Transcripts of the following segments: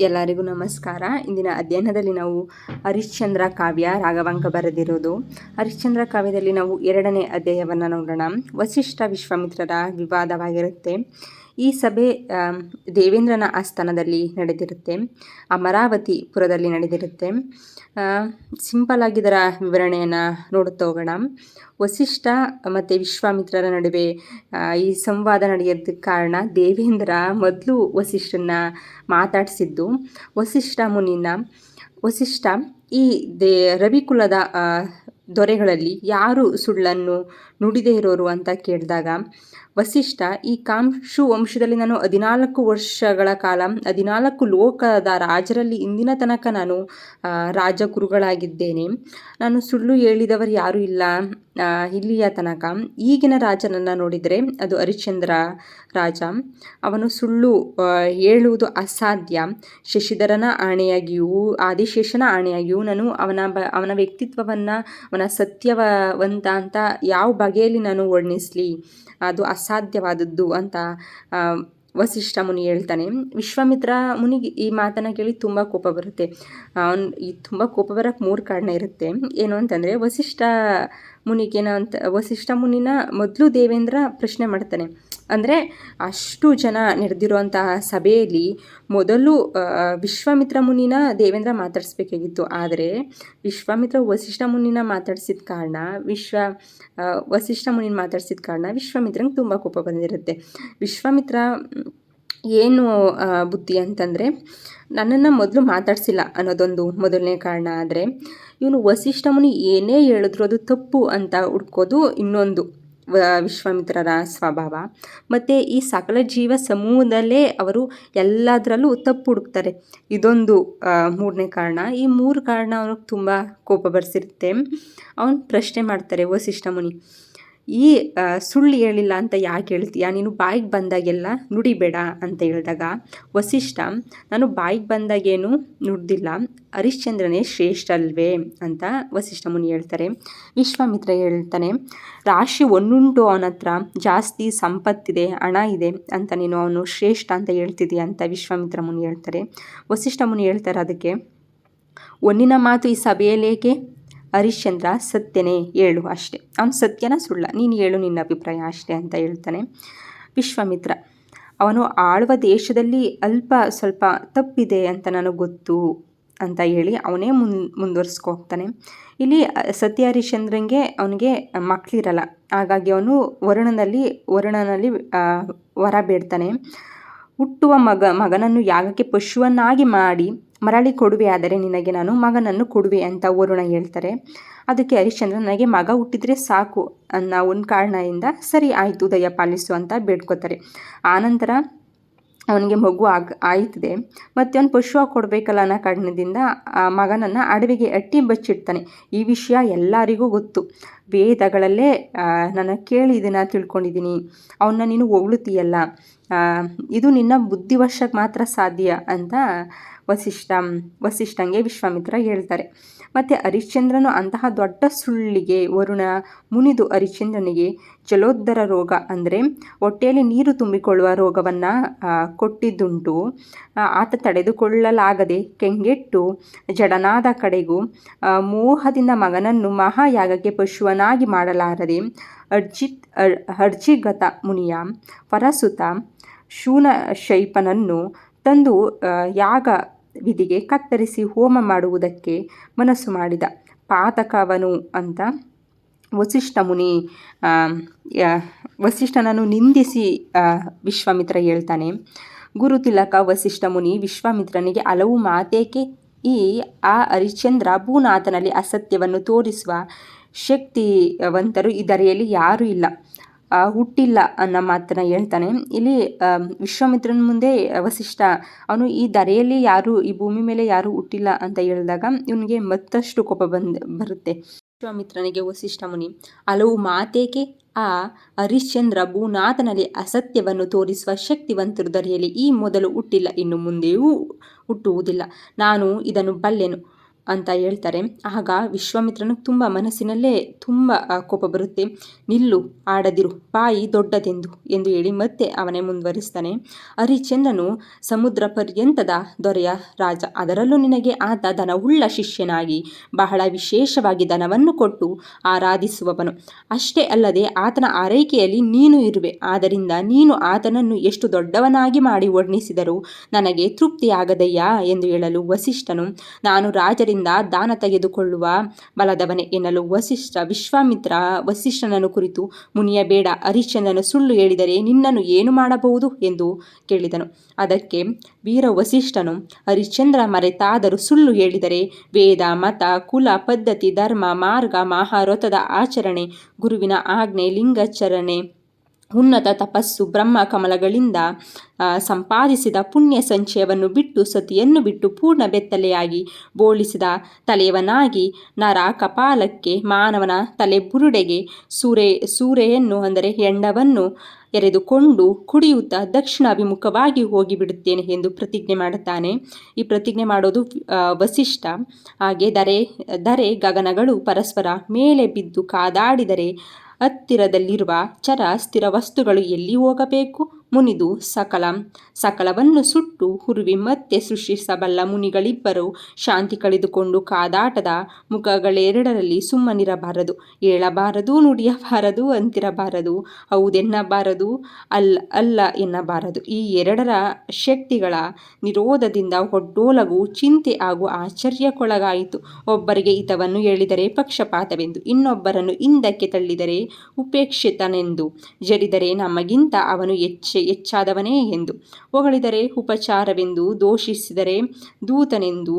ಎಲ್ಲರಿಗೂ ನಮಸ್ಕಾರ. ಇಂದಿನ ಅಧ್ಯಯನದಲ್ಲಿ ನಾವು ಹರಿಶ್ಚಂದ್ರ ಕಾವ್ಯ, ರಾಘವಾಂಕ ಬರೆದಿರೋದು. ಹರಿಶ್ಚಂದ್ರ ಕಾವ್ಯದಲ್ಲಿ ನಾವು ಎರಡನೇ ಅಧ್ಯಾಯವನ್ನು ನೋಡೋಣ. ವಸಿಷ್ಠ ವಿಶ್ವಾಮಿತ್ರರ ವಿವಾದವಾಗಿರುತ್ತೆ. ಈ ಸಭೆ ದೇವೇಂದ್ರನ ಆಸ್ಥಾನದಲ್ಲಿ ನಡೆದಿರುತ್ತೆ ಅಮರಾವತಿಪುರದಲ್ಲಿ ನಡೆದಿರುತ್ತೆ. ಸಿಂಪಲ್ ಆಗಿ ಇದರ ವಿವರಣೆಯನ್ನು ನೋಡುತ್ತಾ ಹೋಗೋಣ. ವಸಿಷ್ಠ ಮತ್ತು ವಿಶ್ವಾಮಿತ್ರರ ನಡುವೆ ಈ ಸಂವಾದ ನಡೆಯೋದಕ್ಕೆ ಕಾರಣ ದೇವೇಂದ್ರ ಮೊದಲು ವಸಿಷ್ಠನ ಮಾತಾಡಿಸಿದ್ದು, ವಸಿಷ್ಠ ಮುನಿನ, ವಸಿಷ್ಠ ಈ ದೇ, ರವಿಕುಲದ ದೊರೆಗಳಲ್ಲಿ ಯಾರು ಸುಳ್ಳನ್ನು ನುಡಿದೇ ಇರೋರು ಅಂತ ಕೇಳಿದಾಗ, ವಸಿಷ್ಠ, ಈ ಕಾಂಶು ವಂಶದಲ್ಲಿ ನಾನು ಹದಿನಾಲ್ಕು ವರ್ಷಗಳ ಕಾಲ, ಹದಿನಾಲ್ಕು ಲೋಕದ ರಾಜರಲ್ಲಿ ಇಂದಿನ ತನಕ ನಾನು ರಾಜಗುರುಗಳಾಗಿದ್ದೇನೆ. ನಾನು ಸುಳ್ಳು ಹೇಳಿದವರು ಯಾರೂ ಇಲ್ಲ ಇಲ್ಲಿಯ ತನಕ. ಈಗಿನ ರಾಜನನ್ನು ನೋಡಿದರೆ ಅದು ಹರಿಶ್ಚಂದ್ರ ರಾಜ. ಅವನು ಸುಳ್ಳು ಹೇಳುವುದು ಅಸಾಧ್ಯ. ಶಶಿಧರನ ಆಣೆಯಾಗಿಯೂ, ಆದಿಶೇಷನ ಆಣೆಯಾಗಿಯೂ ನಾನು ಅವನ ಅವನ ವ್ಯಕ್ತಿತ್ವವನ್ನು, ಅವನ ಸತ್ಯವಂತ ಅಂತ ಯಾವ ಬಗೆಯಲ್ಲಿ ನಾನು ವರ್ಣಿಸಲಿ, ಅದು ಅಸಾಧ್ಯವಾದದ್ದು ಅಂತ ವಸಿಷ್ಠ ಮುನಿ ಹೇಳ್ತಾನೆ. ವಿಶ್ವಾಮಿತ್ರ ಮುನಿಗೆ ಈ ಮಾತನ್ನು ಕೇಳಿ ತುಂಬ ಕೋಪ ಬರುತ್ತೆ. ಅವನು, ಈ ತುಂಬ ಕೋಪ ಬರೋಕ್ಕೆ ಮೂರು ಕಾರಣ ಇರುತ್ತೆ. ಏನು ಅಂತಂದರೆ, ವಸಿಷ್ಠ ಮುನಿಗೇನೋ ಅಂತ, ವಸಿಷ್ಠ ಮುನಿನ ಮೊದಲು ದೇವೇಂದ್ರ ಪ್ರಶ್ನೆ ಮಾಡ್ತಾನೆ. ಅಂದರೆ ಅಷ್ಟು ಜನ ನಡೆದಿರುವಂತಹ ಸಭೆಯಲ್ಲಿ ಮೊದಲು ವಿಶ್ವಾಮಿತ್ರ ಮುನಿನ ದೇವೇಂದ್ರ ಮಾತಾಡಿಸ್ಬೇಕಾಗಿತ್ತು. ಆದರೆ ವಿಶ್ವಾಮಿತ್ರ ವಸಿಷ್ಠ ಮುನಿನ ಮಾತಾಡಿಸಿದ ಕಾರಣ, ವಿಶ್ವ ವಸಿಷ್ಠ ಮುನಿನ ಮಾತಾಡಿಸಿದ ಕಾರಣ ವಿಶ್ವಾಮಿತ್ರಂಗೆ ತುಂಬ ಕೋಪ ಬಂದಿರುತ್ತೆ. ವಿಶ್ವಾಮಿತ್ರ ಏನು ಬುದ್ಧಿ ಅಂತಂದರೆ, ನನ್ನನ್ನು ಮೊದಲು ಮಾತಾಡಿಸಿಲ್ಲ ಅನ್ನೋದೊಂದು ಮೊದಲನೇ ಕಾರಣ ಆದರೆ, ಇವನು ವಸಿಷ್ಠ ಮುನಿ ಏನೇ ಹೇಳಿದ್ರು ಅದು ತಪ್ಪು ಅಂತ ಹುಡ್ಕೋದು ಇನ್ನೊಂದು ವಿಶ್ವಾಮಿತ್ರರ ಸ್ವಭಾವ. ಮತ್ತು ಈ ಸಕಲ ಜೀವ ಸಮೂಹದಲ್ಲೇ ಅವರು ಎಲ್ಲದರಲ್ಲೂ ತಪ್ಪು ಹುಡುಕ್ತಾರೆ. ಇದೊಂದು ಮೂರನೇ ಕಾರಣ. ಈ ಮೂರು ಕಾರಣ ಅವ್ರಿಗೆ ತುಂಬ ಕೋಪ ಬರ್ಸಿರುತ್ತೆ. ಅವನು ಪ್ರಶ್ನೆ ಮಾಡ್ತಾರೆ ವಸಿಷ್ಠ ಮುನಿ. ಈ ಸುಳ್ಳು ಹೇಳಿಲ್ಲ ಅಂತ ಯಾಕೆ ಹೇಳ್ತೀಯ ನೀನು ಬಾಯಿಗೆ ಬಂದಾಗೆಲ್ಲ ನುಡಿಬೇಡ ಅಂತ ಹೇಳಿದಾಗ ವಸಿಷ್ಠ, ನಾನು ಬಾಯಿಗೆ ಬಂದಾಗೇನು ನುಡ್ದಿಲ್ಲ, ಹರಿಶ್ಚಂದ್ರನೇ ಶ್ರೇಷ್ಠ ಅಲ್ವೇ ಅಂತ ವಸಿಷ್ಠ ಮುನಿ ಹೇಳ್ತಾರೆ. ವಿಶ್ವಾಮಿತ್ರ ಹೇಳ್ತಾನೆ, ರಾಶಿ ಒಂದುಂಟು ಅವನ ಹತ್ರ, ಜಾಸ್ತಿ ಸಂಪತ್ತಿದೆ, ಹಣ ಇದೆ ಅಂತ ನೀನು ಅವನು ಶ್ರೇಷ್ಠ ಅಂತ ಹೇಳ್ತಿದ್ದೀಯ ಅಂತ ವಿಶ್ವಾಮಿತ್ರ ಮುನಿ ಹೇಳ್ತಾರೆ. ವಸಿಷ್ಠ ಮುನಿ ಹೇಳ್ತಾರೆ ಅದಕ್ಕೆ, ಒಂದಿನ ಮಾತು ಈ ಸಭೆಯಲ್ಲೇಕೆ? ಹರಿಶ್ಚಂದ್ರ, ಸತ್ಯನೇ ಹೇಳು ಅಷ್ಟೇ. ಅವನು ಸತ್ಯನ ಸುಳ್ಳ, ನೀನು ಹೇಳು ನಿನ್ನ ಅಭಿಪ್ರಾಯ ಅಷ್ಟೇ ಅಂತ ಹೇಳ್ತಾನೆ ವಿಶ್ವಾಮಿತ್ರ. ಅವನು ಆಳುವ ದೇಶದಲ್ಲಿ ಅಲ್ಪ ಸ್ವಲ್ಪ ತಪ್ಪಿದೆ ಅಂತ ನನಗೆ ಗೊತ್ತು ಅಂತ ಹೇಳಿ ಅವನೇ ಮುನ್, ಮುಂದುವರ್ಸ್ಕೊ ಹೋಗ್ತಾನೆ. ಇಲ್ಲಿ ಸತ್ಯ ಹರಿಶ್ಚಂದ್ರಂಗೆ ಅವನಿಗೆ ಮಕ್ಕಳಿರಲ್ಲ ಹಾಗಾಗಿ ಅವನು ವರುಣನಲ್ಲಿ ವರುಣನಲ್ಲಿ ವರ ಬೇಡ್ತಾನೆ. ಹುಟ್ಟುವ ಮಗ, ಮಗನನ್ನು ಯಾಗಕ್ಕೆ ಪಶುವನ್ನಾಗಿ ಮಾಡಿ ಮರಳಿ ಕೊಡುವೆ ಆದರೆ ನಿನಗೆ ನಾನು ಮಗನನ್ನು ಕೊಡುವೆ ಅಂತ ವರುಣ ಹೇಳ್ತಾರೆ. ಅದಕ್ಕೆ ಹರಿಶ್ಚಂದ್ರ, ನನಗೆ ಮಗ ಹುಟ್ಟಿದರೆ ಸಾಕು ಅನ್ನೋ ಒಂದು ಕಾರಣದಿಂದ ಸರಿ ಆಯಿತು, ದಯ ಪಾಲಿಸು ಅಂತ ಬೇಡ್ಕೋತಾರೆ. ಆನಂತರ ಅವನಿಗೆ ಮಗು ಆಗ, ಆಯ್ತದೆ. ಮತ್ತು ಅವನು ಪಶುವಾಗಿ ಕೊಡಬೇಕಲ್ಲ ಅನ್ನೋ ಕಾರಣದಿಂದ ಆ ಮಗನನ್ನು ಅಡವಿಗೆ ಅಟ್ಟಿ ಬಚ್ಚಿಡ್ತಾನೆ. ಈ ವಿಷಯ ಎಲ್ಲರಿಗೂ ಗೊತ್ತು. ವೇದಗಳಲ್ಲೇ ನಾನು ಕೇಳಿ ಇದನ್ನು ತಿಳ್ಕೊಂಡಿದ್ದೀನಿ. ಅವನ್ನ ನೀನು ಹೊಗಳುತ್ತೀಯಲ್ಲ ಇದು ನಿನ್ನ ಬುದ್ಧಿವಶಕ್ಕೆ ಮಾತ್ರ ಸಾಧ್ಯ ಅಂತ ವಸಿಷ್ಠ, ವಸಿಷ್ಠಂಗೆ ವಿಶ್ವಾಮಿತ್ರ ಹೇಳ್ತಾರೆ. ಮತ್ತು ಹರಿಶ್ಚಂದ್ರನು ಅಂತಹ ದೊಡ್ಡ ಸುಳ್ಳಿಗೆ ವರುಣ ಮುನಿದು ಹರಿಶ್ಚಂದ್ರನಿಗೆ ಜಲೋದ್ಧರ ರೋಗ ಅಂದರೆ ಹೊಟ್ಟೆಯಲ್ಲಿ ನೀರು ತುಂಬಿಕೊಳ್ಳುವ ರೋಗವನ್ನು ಕೊಟ್ಟಿದ್ದುಂಟು. ಆತ ತಡೆದುಕೊಳ್ಳಲಾಗದೆ ಕೆಂಗೆಟ್ಟು ಜಡನಾದ ಕಡೆಗೂ ಮೋಹದಿಂದ ಮಗನನ್ನು ಮಹಾಯಾಗಕ್ಕೆ ಪಶುವನಾಗಿ ಮಾಡಲಾರದೆ ಅರ್ಜಿತ್, ಅರ್, ಅರ್ಜಿಗತ ಮುನಿಯ ಪರಸುತ ಶೂನ ಶೈಪನನ್ನು ತಂದು ಯಾಗ ವಿಧಿಗೆ ಕತ್ತರಿಸಿ ಹೋಮ ಮಾಡುವುದಕ್ಕೆ ಮನಸ್ಸು ಮಾಡಿದ. ಪಾತಕವನು ಅಂತ ವಸಿಷ್ಠ ಮುನಿ ವಸಿಷ್ಠನನ್ನು ನಿಂದಿಸಿ ವಿಶ್ವಾಮಿತ್ರ ಹೇಳ್ತಾನೆ ಗುರುತಿಲಕ ವಸಿಷ್ಠ ಮುನಿ, ವಿಶ್ವಾಮಿತ್ರನಿಗೆ ಹಲವು ಮಾತೇಕೆ? ಈ ಆ ಹರಿಶ್ಚಂದ್ರ ಭೂನಾಥನಲ್ಲಿ ಅಸತ್ಯವನ್ನು ತೋರಿಸುವ ಶಕ್ತಿವಂತರು ದರೆಯಲ್ಲಿ ಯಾರೂ ಇಲ್ಲ. ಹುಟ್ಟಿಲ್ಲ ಅನ್ನೋ ಮಾತನ್ನ ಹೇಳ್ತಾನೆ. ಇಲ್ಲಿ ವಿಶ್ವಾಮಿತ್ರನ ಮುಂದೆ ವಸಿಷ್ಠ, ಅವನು ಈ ಧರೆಯಲ್ಲಿ ಯಾರು, ಈ ಭೂಮಿ ಮೇಲೆ ಯಾರು ಹುಟ್ಟಿಲ್ಲ ಅಂತ ಹೇಳಿದಾಗ ಇವನಿಗೆ ಮತ್ತಷ್ಟು ಕೋಪ ಬಂದ್, ಬರುತ್ತೆ. ವಿಶ್ವಾಮಿತ್ರನಿಗೆ ವಸಿಷ್ಠ ಮುನಿ ಹಲವು ಮಾತೇಕೆ? ಆ, ಹರಿಶ್ಚಂದ್ರ ಭೂನಾಥನಲ್ಲಿ ಅಸತ್ಯವನ್ನು ತೋರಿಸುವ ಶಕ್ತಿವಂತರು ದರೆಯಲ್ಲಿ ಈ ಮೊದಲು ಹುಟ್ಟಿಲ್ಲ, ಇನ್ನು ಮುಂದೆಯೂ ಹುಟ್ಟುವುದಿಲ್ಲ. ನಾನು ಇದನ್ನು ಬಲ್ಲೆನು. ಅಂತ ಹೇಳ್ತಾರೆ. ಆಗ ವಿಶ್ವಾಮಿತ್ರನು ತುಂಬ ಮನಸ್ಸಿನಲ್ಲೇ ತುಂಬ ಕೋಪ ಬರುತ್ತೆ. ನಿಲ್ಲು, ಆಡದಿರು, ಬಾಯಿ ದೊಡ್ಡದೆಂದು, ಎಂದು ಹೇಳಿ ಮತ್ತೆ ಅವನೇ ಮುಂದುವರಿಸ್ತಾನೆ. ಹರಿಚಂದ್ರನು ಸಮುದ್ರ ಪರ್ಯಂತದ ದೊರೆಯ ರಾಜ. ಅದರಲ್ಲೂ ನಿನಗೆ ಆತ ಧನವುಳ್ಳ ಶಿಷ್ಯನಾಗಿ ಬಹಳ ವಿಶೇಷವಾಗಿ ಧನವನ್ನು ಕೊಟ್ಟು ಆರಾಧಿಸುವವನು. ಅಷ್ಟೇ ಅಲ್ಲದೆ ಆತನ ಆರೈಕೆಯಲ್ಲಿ ನೀನು ಇರುವೆ. ಆದ್ದರಿಂದ ನೀನು ಆತನನ್ನು ಎಷ್ಟು ದೊಡ್ಡವನಾಗಿ ಮಾಡಿ ವರ್ಣಿಸಿದರೂ ನನಗೆ ತೃಪ್ತಿಯಾಗದಯ್ಯಾ ಎಂದು ಹೇಳಲು ವಸಿಷ್ಠನು, ನಾನು ರಾಜರಿಂದ ದಾನ ತೆಗೆದುಕೊಳ್ಳುವ ಬಲದವನೇ ಎನ್ನಲು ವಸಿಷ್ಠ ವಿಶ್ವಾಮಿತ್ರ ವಸಿಷ್ಠನನ್ನು ಕುರಿತು ಮುನಿಯ ಬೇಡ ಹರಿಶ್ಚಂದ್ರನು ಸುಳ್ಳು ಹೇಳಿದರೆ ನಿನ್ನನ್ನು ಏನು ಮಾಡಬಹುದು ಎಂದು ಕೇಳಿದನು. ಅದಕ್ಕೆ ವೀರ ವಸಿಷ್ಠನು ಹರಿಶ್ಚಂದ್ರ ಮರೆತಾದರೂ ಸುಳ್ಳು ಹೇಳಿದರೆ ವೇದ, ಮತ, ಕುಲ, ಪದ್ಧತಿ, ಧರ್ಮ, ಮಾರ್ಗ ಮಹಾರಥದ ಆಚರಣೆ, ಗುರುವಿನ ಆಜ್ಞೆ, ಲಿಂಗಾಚರಣೆ ಉನ್ನತ ತಪಸ್ಸು ಬ್ರಹ್ಮ ಕಮಲಗಳಿಂದ ಸಂಪಾದಿಸಿದ ಪುಣ್ಯ ಸಂಚಯವನ್ನು ಬಿಟ್ಟು ಸತಿಯನ್ನು ಬಿಟ್ಟು ಪೂರ್ಣ ಬೆತ್ತಲೆಯಾಗಿ ಬೋಳಿಸಿದ ತಲೆಯವನಾಗಿ ನರ ಕಪಾಲಕ್ಕೆ ಮಾನವನ ತಲೆ ಬುರುಡೆಗೆ ಸೂರೆ, ಸೂರೆಯನ್ನು, ಅಂದರೆ ಹೆಂಡವನ್ನು ಎರೆದುಕೊಂಡು ಕುಡಿಯುತ್ತಾ ದಕ್ಷಿಣ ಅಭಿಮುಖವಾಗಿ ಹೋಗಿಬಿಡುತ್ತೇನೆ ಎಂದು ಪ್ರತಿಜ್ಞೆ ಮಾಡುತ್ತಾನೆ. ಈ ಪ್ರತಿಜ್ಞೆ ಮಾಡೋದು ವಸಿಷ್ಠ. ಹಾಗೆ ದರೆ ದರೆ ಗಗನಗಳು ಪರಸ್ಪರ ಮೇಲೆ ಬಿದ್ದು ಕಾದಾಡಿದರೆ ಹತ್ತಿರದಲ್ಲಿರುವ ಚರ ಸ್ಥಿರ ವಸ್ತುಗಳು ಎಲ್ಲಿ ಹೋಗಬೇಕು? ಮುನಿದು ಸಕಲ, ಸಕಲವನ್ನು ಸುಟ್ಟು ಹುರುವಿ ಮತ್ತೆ ಸೃಷ್ಟಿಸಬಲ್ಲ ಮುನಿಗಳಿಬ್ಬರು ಶಾಂತಿ ಕಳೆದುಕೊಂಡು ಕಾದಾಟದ ಮುಖಗಳೆರಡರಲ್ಲಿ ಸುಮ್ಮನಿರಬಾರದು. ಏಳಬಾರದು, ನುಡಿಯಬಾರದು, ಅಂತಿರಬಾರದು, ಹೌದೆನ್ನಬಾರದು ಅಲ್ಲ ಅಲ್ಲ ಎನ್ನಬಾರದು. ಈ ಎರಡರ ಶಕ್ತಿಗಳ ನಿರೋಧದಿಂದ ಒಡ್ಡೋಲಗು ಚಿಂತೆ ಹಾಗೂ ಆಶ್ಚರ್ಯಕ್ಕೊಳಗಾಯಿತು. ಒಬ್ಬರಿಗೆ ಹಿತವನ್ನು ಹೇಳಿದರೆ ಪಕ್ಷಪಾತವೆಂದು, ಇನ್ನೊಬ್ಬರನ್ನು ಹಿಂದಕ್ಕೆ ತಳ್ಳಿದರೆ ಉಪೇಕ್ಷಿತನೆಂದು, ಜರಿದರೆ ನಮಗಿಂತ ಅವನು ಹೆಚ್ಚೆ ಹೆಚ್ಚಾದವನೇ ಎಂದು. ಹೊಗಳಿದರೆ ಉಪಚಾರವೆಂದು ದೋಷಿಸಿದರೆ ದೂತನೆಂದು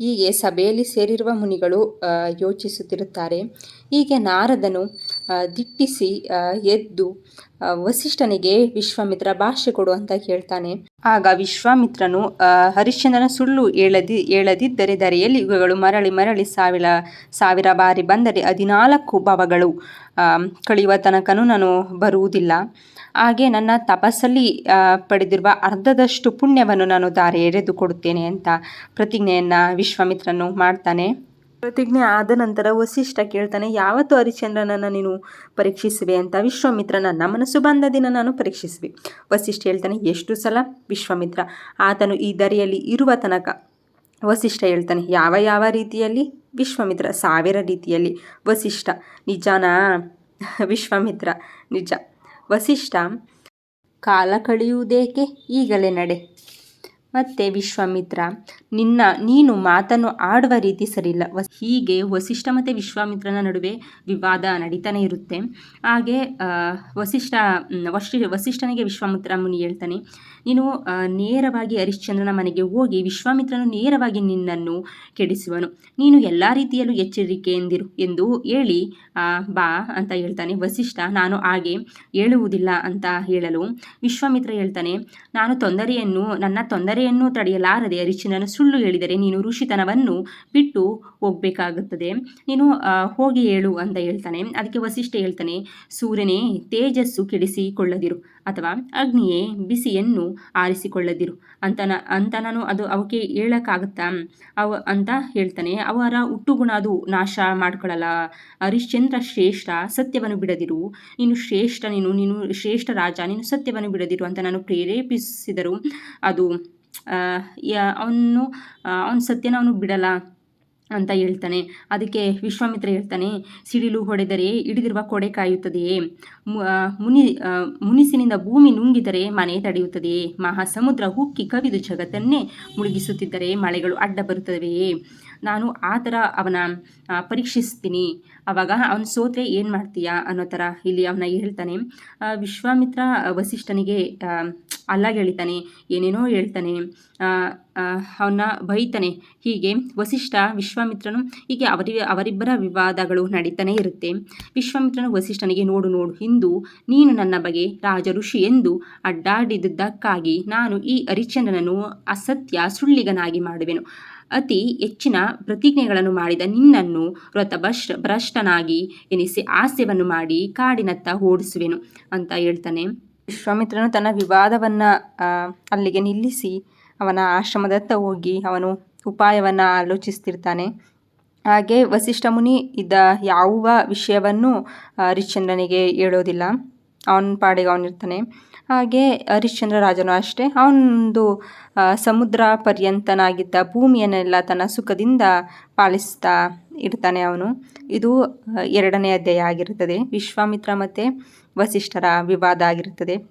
ಹೀಗೆ ಸಭೆಯಲ್ಲಿ ಸೇರಿರುವ ಮುನಿಗಳು ಯೋಚಿಸುತ್ತಿರುತ್ತಾರೆ. ಹೀಗೆ ನಾರದನು ದಿಟ್ಟಿಸಿ ಎದ್ದು ವಸಿಷ್ಠನಿಗೆ ವಿಶ್ವಾಮಿತ್ರ ಭಾಷೆ ಕೊಡು ಅಂತ ಕೇಳ್ತಾನೆ ಆಗ ವಿಶ್ವಾಮಿತ್ರನು ಹರಿಶ್ಚಂದ್ರನ ಸುಳ್ಳು ಹೇಳದಿ, ಹೇಳದಿದ್ದರೆ ಧರೆಯಲ್ಲಿ ಯುಗಗಳು ಮರಳಿ ಮರಳಿ ಸಾವಿರ ಸಾವಿರ ಬಾರಿ ಬಂದರೆ ಹದಿನಾಲ್ಕು ಭವಗಳು ಕಳೆಯುವ ತನಕನೂ ನಾನು ಬರುವುದಿಲ್ಲ. ಹಾಗೆ ನನ್ನ ತಪಸ್ಸಲ್ಲಿ ಪಡೆದಿರುವ ಅರ್ಧದಷ್ಟು ಪುಣ್ಯವನ್ನು ನಾನು ದಾರಿ ಎರೆದು ಕೊಡುತ್ತೇನೆ ಅಂತ ಪ್ರತಿಜ್ಞೆಯನ್ನು ವಿಶ್ವಾಮಿತ್ರನು ಮಾಡ್ತಾನೆ. ಪ್ರತಿಜ್ಞೆ ಆದ ನಂತರ ವಸಿಷ್ಠ ಕೇಳ್ತಾನೆ, ಯಾವತ್ತು ಹರಿಶ್ಚಂದ್ರನನ್ನು ನೀನು ಪರೀಕ್ಷಿಸುವೆ ಅಂತ? ವಿಶ್ವಾಮಿತ್ರ ನನ್ನ ಮನಸ್ಸು ಬಂದ ದಿನ ನಾನು ಪರೀಕ್ಷಿಸುವೆ ವಸಿಷ್ಠ ಹೇಳ್ತಾನೆ, ಎಷ್ಟು ಸಲ? ವಿಶ್ವಾಮಿತ್ರ, ಆತನು ಈ ದರಿಯಲ್ಲಿ ಇರುವ ತನಕ. ವಸಿಷ್ಠ ಹೇಳ್ತಾನೆ, ಯಾವ ಯಾವ ರೀತಿಯಲ್ಲಿ? ವಿಶ್ವಾಮಿತ್ರ, ಸಾವಿರ ರೀತಿಯಲ್ಲಿ. ವಸಿಷ್ಠ, ನಿಜನಾ? ವಿಶ್ವಾಮಿತ್ರ, ನಿಜ. ವಸಿಷ್ಠ, ಕಾಲ ಕಳೆಯುವುದೇಕೆ? ಈಗಲೇ ನಡೆ. ಮತ್ತೆ ವಿಶ್ವಾಮಿತ್ರ, ನಿನ್ನ, ನೀನು ಮಾತನ್ನು ಆಡುವ ರೀತಿ ಸರಿಯಿಲ್ಲ. ಹೀಗೆ ವಸಿಷ್ಠ ಮತ್ತು ವಿಶ್ವಾಮಿತ್ರನ ನಡುವೆ ವಿವಾದ ನಡೀತಾನೆ ಇರುತ್ತೆ. ಹಾಗೆ ವಸಿಷ್ಠ ವಶಿ, ವಸಿಷ್ಠನಿಗೆ ವಿಶ್ವಾಮಿತ್ರ ಮುನಿ ಹೇಳ್ತಾನೆ, ನೀನು ನೇರವಾಗಿ ಹರಿಶ್ಚಂದ್ರನ ಮನೆಗೆ ಹೋಗಿ ವಿಶ್ವಾಮಿತ್ರನು ನೇರವಾಗಿ ನಿನ್ನನ್ನು ಕೆಡಿಸುವನು. ನೀನು ಎಲ್ಲ ರೀತಿಯಲ್ಲೂ ಎಚ್ಚರಿಕೆಯಿಂದಿರು ಎಂದು ಹೇಳಿ ಬಾ ಅಂತ ಹೇಳ್ತಾನೆ. ವಸಿಷ್ಠ, ನಾನು ಹಾಗೆ ಹೇಳುವುದಿಲ್ಲ ಅಂತ ಹೇಳಲು ವಿಶ್ವಾಮಿತ್ರ ಹೇಳ್ತಾನೆ, ನಾನು ತೊಂದರೆಯನ್ನು, ನನ್ನ ತೊಂದರೆಯನ್ನು ತಡೆಯಲಾರದೆ ಅರಿಶಿನನು ಸುಳ್ಳು ಹೇಳಿದರೆ ನೀನು ಋಷಿತನವನ್ನು ಬಿಟ್ಟು ಹೋಗಬೇಕಾಗುತ್ತದೆ. ನೀನು ಹೋಗಿ ಹೇಳು ಅಂತ ಹೇಳ್ತಾನೆ. ಅದಕ್ಕೆ ವಸಿಷ್ಠ ಹೇಳ್ತಾನೆ, ಸೂರ್ಯನೇ, ತೇಜಸ್ಸು ಕೆಡಿಸಿಕೊಳ್ಳದಿರು ಅಥವಾ ಅಗ್ನಿಯೇ ಬಿಸಿಯನ್ನು ಆರಿಸಿಕೊಳ್ಳದಿರು ಅಂತ ಅಂತ ನಾನು ಅದು ಅವಕ್ಕೆ ಹೇಳೋಕ್ಕಾಗುತ್ತಾ? ಅವ, ಅಂತ ಹೇಳ್ತಾನೆ. ಅವರ ಹುಟ್ಟುಗುಣ ಅದು ನಾಶ ಮಾಡ್ಕೊಳ್ಳಲ್ಲ. ಹರಿಶ್ಚಂದ್ರ ಶ್ರೇಷ್ಠ, ಸತ್ಯವನ್ನು ಬಿಡದಿರು. ನೀನು ಶ್ರೇಷ್ಠ, ನೀನು ನೀನು ಶ್ರೇಷ್ಠ ರಾಜ, ನೀನು ಸತ್ಯವನ್ನು ಬಿಡದಿರು ಅಂತ ನಾನು ಪ್ರೇರೇಪಿಸಿದರು ಅದು ಅವನು ಅವನ ಸತ್ಯನ ಅವನು ಬಿಡಲ್ಲ ಅಂತ ಹೇಳ್ತಾನೆ. ಅದಕ್ಕೆ ವಿಶ್ವಾಮಿತ್ರ ಹೇಳ್ತಾನೆ, ಸಿಡಿಲು ಹೊಡೆದರೆ ಹಿಡಿದಿರುವ ಕೊಡೆ ಕಾಯುತ್ತದೆಯೇ? ಮುನಿ ಮುನಿಸಿನಿಂದ ಭೂಮಿ ನುಂಗಿದರೆ ಮನೆ ತಡೆಯುತ್ತದೆಯೇ? ಮಹಾಸಮುದ್ರ ಹುಕ್ಕಿ ಕವಿದು ಜಗತ್ತನ್ನೇ ಮುಳುಗಿಸುತ್ತಿದ್ದರೆ ಮಳೆಗಳು ಅಡ್ಡ ಬರುತ್ತವೆಯೇ ನಾನು ಆ ಥರ ಅವನ ಪರೀಕ್ಷಿಸ್ತೀನಿ. ಆವಾಗ ಅವನು ಸೋತ್ರೆ ಏನು ಮಾಡ್ತೀಯಾ ಅನ್ನೋ ಥರ ಇಲ್ಲಿ ಅವನ ಹೇಳ್ತಾನೆ. ವಿಶ್ವಾಮಿತ್ರ ವಸಿಷ್ಠನಿಗೆ ಅಲ್ಲಾಗ್ ಹೇಳ್ತಾನೆ, ಏನೇನೋ ಹೇಳ್ತಾನೆ ಅವನ್ನ ಬೈತಾನೆ. ಹೀಗೆ ವಸಿಷ್ಠ ವಿಶ್ವಾಮಿತ್ರನು ಹೀಗೆ ಅವರಿ, ಅವರಿಬ್ಬರ ವಿವಾದಗಳು ನಡೀತಾನೆ ಇರುತ್ತೆ. ವಿಶ್ವಾಮಿತ್ರನು ವಸಿಷ್ಠನಿಗೆ, ನೋಡು ನೋಡು, ಹಿಂದು, ನೀನು ನನ್ನ ಬಗ್ಗೆ ರಾಜ ಋಷಿ ಎಂದು ಅಡ್ಡಾಡಿದ್ದಕ್ಕಾಗಿ ನಾನು ಈ ಹರಿಶ್ಚಂದ್ರನನ್ನು ಅಸತ್ಯ ಸುಳ್ಳಿಗನಾಗಿ ಮಾಡುವೆನು. ಅತಿ ಹೆಚ್ಚಿನ ಪ್ರತಿಜ್ಞೆಗಳನ್ನು ಮಾಡಿದ ನಿನ್ನನ್ನು ವ್ರತ ಭ್ರಷ್ಟ ಭ್ರಷ್ಟನಾಗಿ ಎನಿಸಿ ಹಾಸ್ಯವನ್ನು ಮಾಡಿ ಕಾಡಿನತ್ತ ಓಡಿಸುವೆನು ಅಂತ ಹೇಳ್ತಾನೆ. ವಿಶ್ವಾಮಿತ್ರನು ತನ್ನ ವಿವಾದವನ್ನು ಅಲ್ಲಿಗೆ ನಿಲ್ಲಿಸಿ ಅವನ ಆಶ್ರಮದತ್ತ ಹೋಗಿ ಅವನು ಉಪಾಯವನ್ನು ಆಲೋಚಿಸ್ತಿರ್ತಾನೆ. ಹಾಗೆ ವಸಿಷ್ಠ ಮುನಿ ಇದ್ದ ಯಾವ ವಿಷಯವನ್ನು ಹರಿಶ್ಚಂದ್ರನಿಗೆ ಹೇಳೋದಿಲ್ಲ. ಅವನ ಪಾಡಿಗೆ ಅವನಿರ್ತಾನೆ ಹಾಗೆ ಹರಿಶ್ಚಂದ್ರ ರಾಜನು ಅಷ್ಟೇ. ಅವನೊಂದು ಸಮುದ್ರ ಪರ್ಯಂತನಾಗಿದ್ದ ಭೂಮಿಯನ್ನೆಲ್ಲ ತನ್ನ ಸುಖದಿಂದ ಪಾಲಿಸ್ತಾ ಇರ್ತಾನೆ ಅವನು. ಇದು ಎರಡನೇ ಅಧ್ಯಾಯ ಆಗಿರುತ್ತದೆ ವಿಶ್ವಾಮಿತ್ರ ಮತ್ತು ವಸಿಷ್ಠರ ವಿವಾದ ಆಗಿರುತ್ತದೆ.